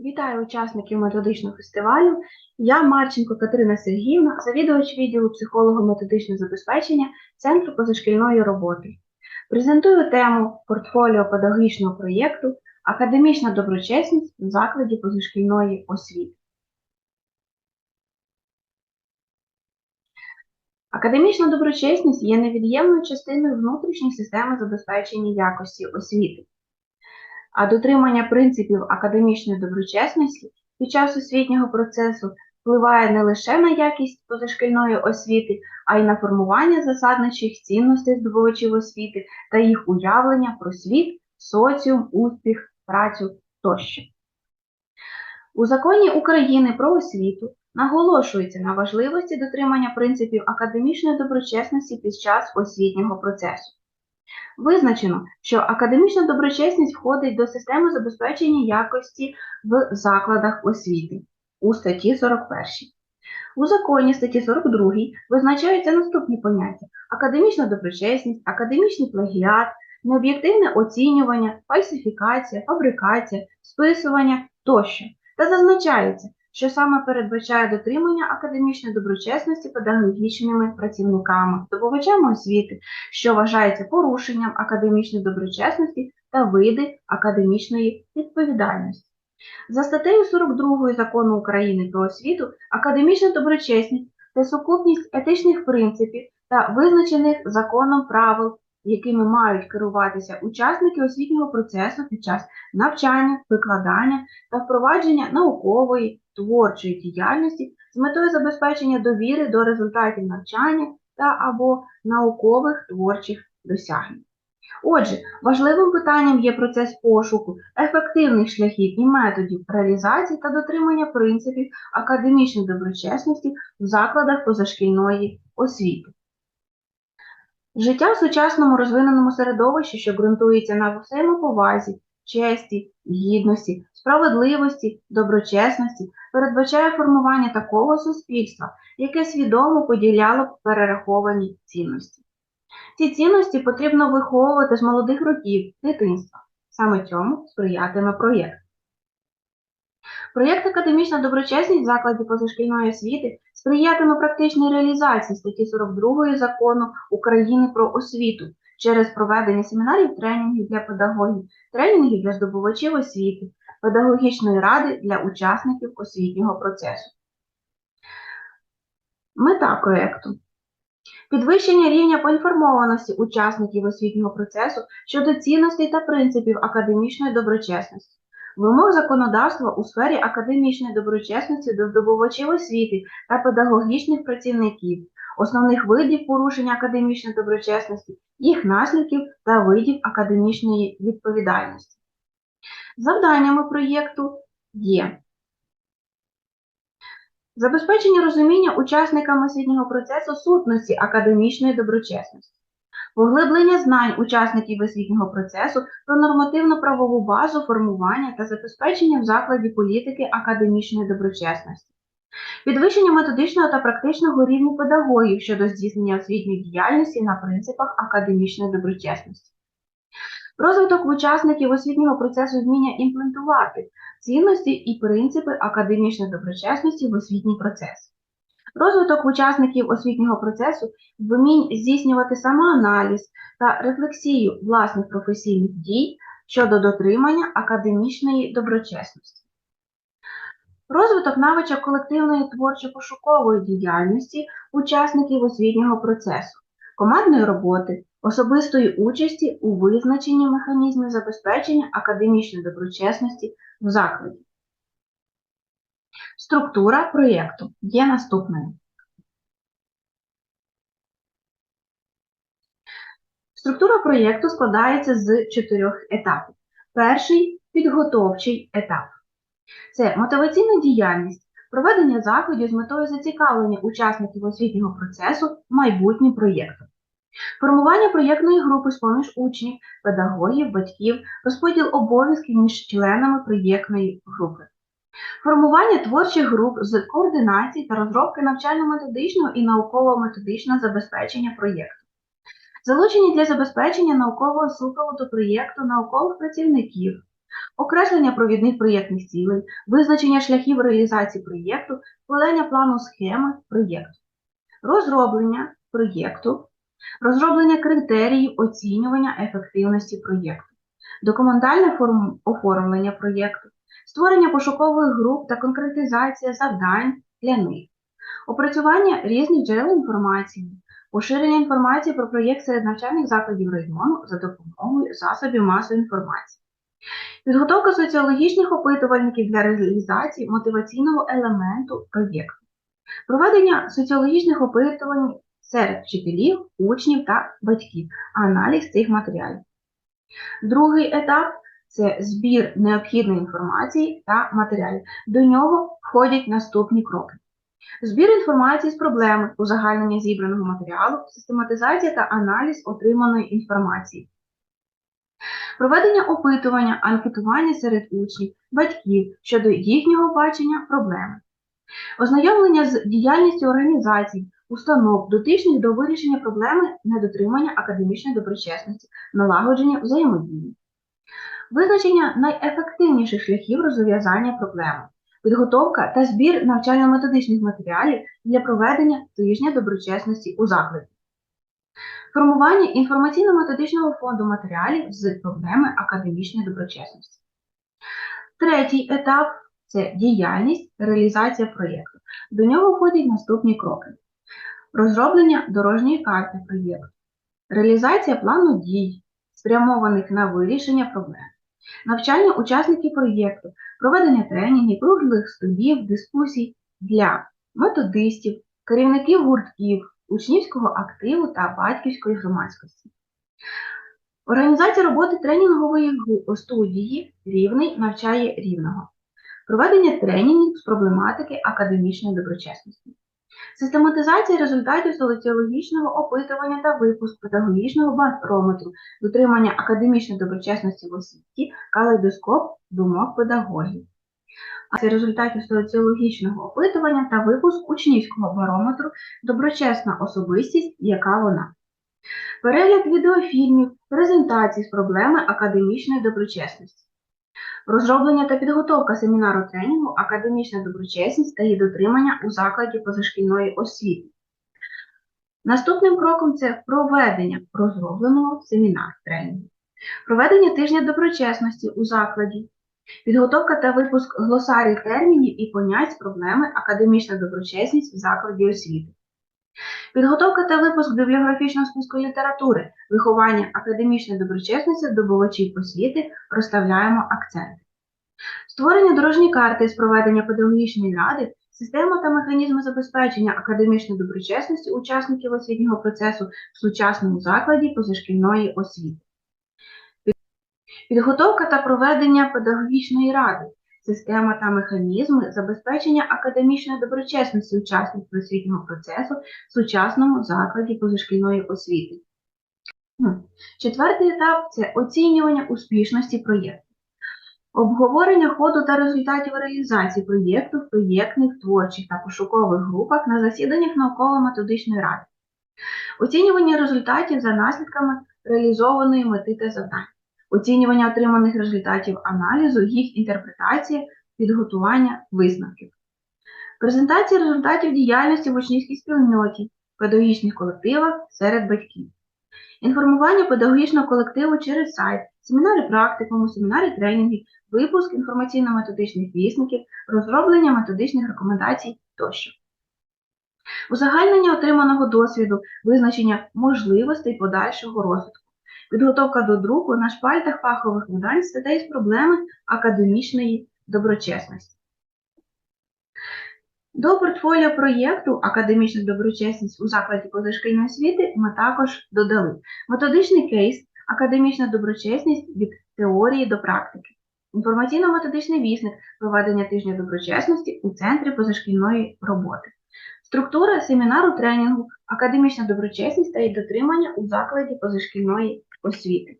Вітаю учасників методичного фестивалю. Я Марченко Катерина Сергіївна, завідувач відділу психолого-методичного забезпечення Центру позашкільної роботи. Презентую тему портфоліо педагогічного проєкту Академічна доброчесність в закладі позашкільної освіти. Академічна доброчесність є невід'ємною частиною внутрішньої системи забезпечення якості освіти а дотримання принципів академічної доброчесності під час освітнього процесу впливає не лише на якість позашкільної освіти, а й на формування засадничих цінностей здобувачів освіти та їх уявлення про світ, соціум, успіх, працю тощо. У законі України про освіту наголошується на важливості дотримання принципів академічної доброчесності під час освітнього процесу. Визначено, що академічна доброчесність входить до системи забезпечення якості в закладах освіти у статті 41. У законі статті 42 визначаються наступні поняття: академічна доброчесність, академічний плагіат, необ'єктивне оцінювання, фальсифікація, фабрикація, списування тощо. Та зазначається, що саме передбачає дотримання академічної доброчесності педагогічними працівниками, здобувачами освіти, що вважається порушенням академічної доброчесності та види академічної відповідальності. За статтею 42 закону України про освіту, академічна доброчесність це сукупність етичних принципів та визначених законом правил, якими мають керуватися учасники освітнього процесу під час навчання, викладання та впровадження наукової, творчої діяльності з метою забезпечення довіри до результатів навчання та або наукових творчих досягнень. Отже, важливим питанням є процес пошуку ефективних шляхів і методів реалізації та дотримання принципів академічної доброчесності в закладах позашкільної освіти. Життя в сучасному розвиненому середовищі, що ґрунтується на взаємоповазі, честі, гідності, справедливості, доброчесності, передбачає формування такого суспільства, яке свідомо поділяло б перераховані цінності. Ці цінності потрібно виховувати з молодих років дитинства. Саме цьому сприятиме проєкт. Проєкт Академічна доброчесність в закладі позашкільної освіти сприятиме практичній реалізації статті 42 закону України про освіту через проведення семінарів тренінгів для педагогів, тренінгів для здобувачів освіти, педагогічної ради для учасників освітнього процесу. Мета проєкту Підвищення рівня поінформованості учасників освітнього процесу щодо цінностей та принципів академічної доброчесності, вимог законодавства у сфері академічної доброчесності до здобувачів освіти та педагогічних працівників, основних видів порушення академічної доброчесності, їх наслідків та видів академічної відповідальності. Завданнями проєкту є Забезпечення розуміння учасниками освітнього процесу сутності академічної доброчесності, поглиблення знань учасників освітнього процесу про нормативно-правову базу формування та забезпечення в закладі політики академічної доброчесності, підвищення методичного та практичного рівня педагогів щодо здійснення освітньої діяльності на принципах академічної доброчесності. Розвиток учасників освітнього процесу вміння імплементувати цінності і принципи академічної доброчесності в освітній процес. Розвиток учасників освітнього процесу вмінь здійснювати самоаналіз та рефлексію власних професійних дій щодо дотримання академічної доброчесності. Розвиток навичок колективної творчо-пошукової діяльності учасників освітнього процесу, командної роботи, особистої участі у визначенні механізмів забезпечення академічної доброчесності в закладі. Структура проєкту є наступною. Структура проєкту складається з чотирьох етапів. Перший підготовчий етап. Це мотиваційна діяльність, проведення заходів з метою зацікавлення учасників освітнього процесу майбутнім проєктом. Формування проєктної групи з поміж учнів, педагогів, батьків, розподіл обов'язків між членами проєктної групи. Формування творчих груп з координації та розробки навчально-методичного і науково-методичного забезпечення проєкту. Залучення для забезпечення наукового супроводу проєкту наукових працівників, окреслення провідних проєктних цілей, визначення шляхів реалізації проєкту, складання плану схеми проєкту, розроблення проєкту, розроблення критеріїв оцінювання ефективності проєкту, документальне оформлення проєкту, створення пошукових груп та конкретизація завдань для них, опрацювання різних джерел інформації, поширення інформації про проєкт серед навчальних закладів району за допомогою засобів масової інформації, підготовка соціологічних опитувальників для реалізації мотиваційного елементу проєкту, проведення соціологічних опитувань серед вчителів, учнів та батьків, аналіз цих матеріалів. Другий етап це збір необхідної інформації та матеріалів. До нього входять наступні кроки. Збір інформації з проблеми, узагальнення зібраного матеріалу, систематизація та аналіз отриманої інформації. Проведення опитування, анкетування серед учнів, батьків щодо їхнього бачення проблеми. Ознайомлення з діяльністю організацій, установ, дотичних до вирішення проблеми недотримання академічної доброчесності, налагодження взаємодії. Визначення найефективніших шляхів розв'язання проблеми. Підготовка та збір навчально-методичних матеріалів для проведення тижня доброчесності у закладі, формування інформаційно-методичного фонду матеріалів з проблеми академічної доброчесності. Третій етап це діяльність, реалізація проєкту. До нього входять наступні кроки: розроблення дорожньої карти проєкту, реалізація плану дій, спрямованих на вирішення проблем, навчання учасників проєкту, проведення тренінгів, круглих столів, дискусій для методистів, керівників гуртків, учнівського активу та батьківської громадськості. Організація роботи тренінгової студії Рівний навчає рівного. Проведення тренінгів з проблематики академічної доброчесності. Систематизація результатів соціологічного опитування та випуск педагогічного барометру, дотримання академічної доброчесності в освіті, калейдоскоп думок педагогів. А це результатів соціологічного опитування та випуск учнівського барометру Доброчесна особистість, яка вона. Перегляд відеофільмів, презентацій з проблеми академічної доброчесності. Розроблення та підготовка семінару тренінгу Академічна доброчесність та її дотримання у закладі позашкільної освіти. Наступним кроком це проведення розробленого семінару тренінгу, проведення тижня доброчесності у закладі, підготовка та випуск глосарій термінів і понять з проблеми академічна доброчесність в закладі освіти. Підготовка та випуск бібліографічного списку літератури, виховання академічної доброчесності здобувачів освіти розставляємо акценти. Створення дорожньої карти з проведення педагогічної ради, система та механізми забезпечення академічної доброчесності учасників освітнього процесу в сучасному закладі позашкільної освіти. Підготовка та проведення педагогічної ради, система та механізми забезпечення академічної доброчесності учасників освітнього процесу в сучасному закладі позашкільної освіти. Четвертий етап це оцінювання успішності проєкту. Обговорення ходу та результатів реалізації проєкту в проєктних, творчих та пошукових групах на засіданнях науково-методичної ради. Оцінювання результатів за наслідками реалізованої мети та завдань. Оцінювання отриманих результатів аналізу, їх інтерпретація, підготування висновків. Презентація результатів діяльності в учнівській спільноті, педагогічних колективах серед батьків. Інформування педагогічного колективу через сайт, семінари практикуму, семінари тренінгів, випуск інформаційно-методичних вісників, розроблення методичних рекомендацій тощо. Узагальнення отриманого досвіду, визначення можливостей подальшого розвитку, підготовка до друку на шпальтах фахових видань статей з проблеми академічної доброчесності. До портфоліо проєкту Академічна доброчесність у закладі позашкільної освіти ми також додали методичний кейс Академічна доброчесність від теорії до практики, інформаційно-методичний вісник проведення тижня доброчесності у центрі позашкільної роботи, структура семінару тренінгу Академічна доброчесність та її дотримання у закладі позашкільної освіти.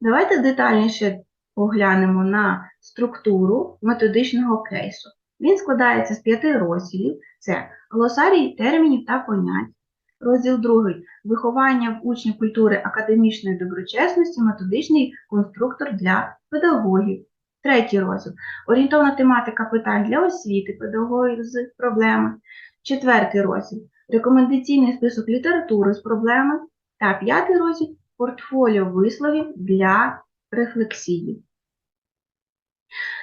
Давайте детальніше поглянемо на структуру методичного кейсу. Він складається з п'яти розділів: це глосарій термінів та понять, Розділ 2. Виховання в учнів культури академічної доброчесності, методичний конструктор для педагогів. Третій розділ. Орієнтовна тематика питань для освіти педагогів з проблеми. Четвертий розділ. Рекомендаційний список літератури з проблеми. Та п'ятий розділ портфоліо висловів для рефлексії.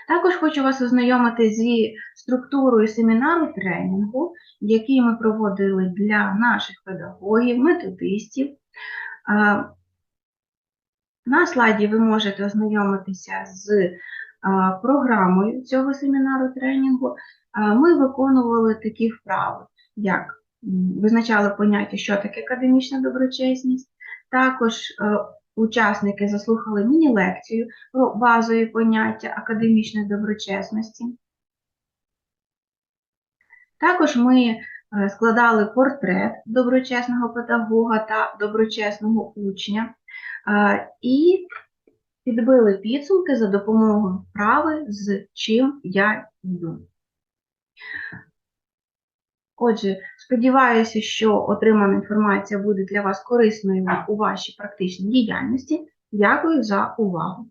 Також хочу вас ознайомити зі структурою семінару тренінгу, який ми проводили для наших педагогів, методистів. На слайді ви можете ознайомитися з програмою цього семінару тренінгу. Ми виконували такі вправи, як визначали поняття, що таке академічна доброчесність. Також е, учасники заслухали міні-лекцію про базові поняття академічної доброчесності. Також ми е, складали портрет доброчесного педагога та доброчесного учня е, і підбили підсумки за допомогою вправи з чим я йду. Отже, сподіваюся, що отримана інформація буде для вас корисною у вашій практичній діяльності. Дякую за увагу!